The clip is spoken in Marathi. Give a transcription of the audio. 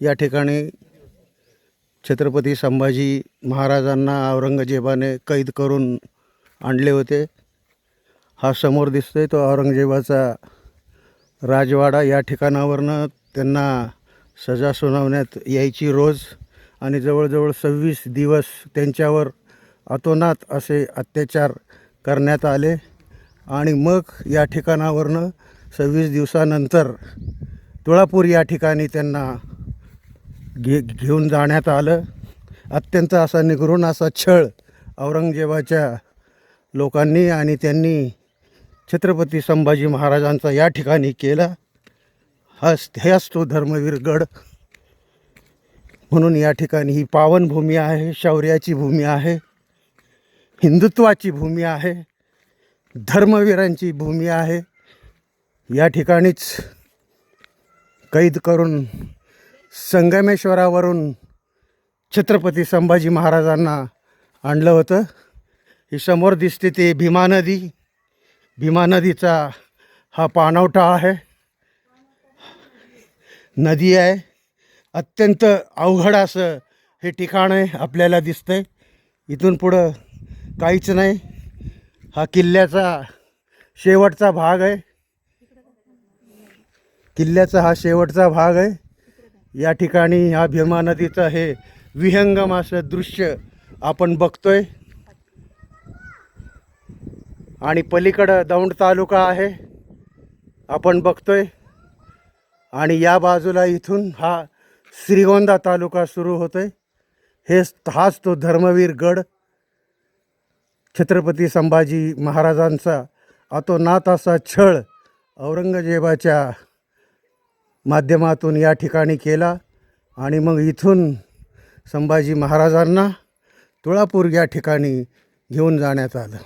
या ठिकाणी छत्रपती संभाजी महाराजांना औरंगजेबाने कैद करून आणले होते. हा समोर दिसतोय तो औरंगजेबाचा राजवाडा. या ठिकाणावरनं त्यांना सजा सुनावण्यात यायची रोज आणि जवळजवळ सव्वीस दिवस त्यांच्यावर अतोनात असे अत्याचार करण्यात आले. आणि मग या ठिकाणावरनं सव्वीस दिवसानंतर तुळापूर या ठिकाणी त्यांना घे घेऊन जाण्यात आलं. अत्यंत असा निगरून असा छळ औरंगजेबाच्या लोकांनी आणि त्यांनी छत्रपती संभाजी महाराजांचा या ठिकाणी केला. हा ह्याच तो धर्मवीर गड म्हणून या ठिकाणी ही पावनभूमी आहे शौर्याची भूमी आहे हिंदुत्वाची भूमी आहे धर्मवीरांची भूमी आहे. या ठिकाणीच कैद करून संगमेश्वरावरून छत्रपती संभाजी महाराजांना आणलं होतं. ही समोर दिसते ती भीमा नदी. भीमा नदीचा हा पाणवठा आहे. नदी आहे. अत्यंत अवघड असं हे ठिकाण आहे आपल्याला दिसतंय. इथून पुढं काहीच नाही. हा किल्ल्याचा शेवटचा भाग आहे. किल्ल्याचा हा शेवटचा भाग आहे. या ठिकाणी ह्या भीमा नदीचं हे विहंगम असं दृश्य आपण बघतोय. आणि पलीकडं दौंड तालुका आहे आपण बघतोय. आणि या बाजूला इथून हा श्रीगोंदा तालुका सुरू होतोय. हेच हाच तो धर्मवीर गड. छत्रपती संभाजी महाराजांचा अतोनात असा छळ औरंगजेबाच्या माध्यमातून या ठिकाणी केला आणि मग इथून संभाजी महाराजांना तुळापूर या ठिकाणी घेऊन जाण्यात आलं.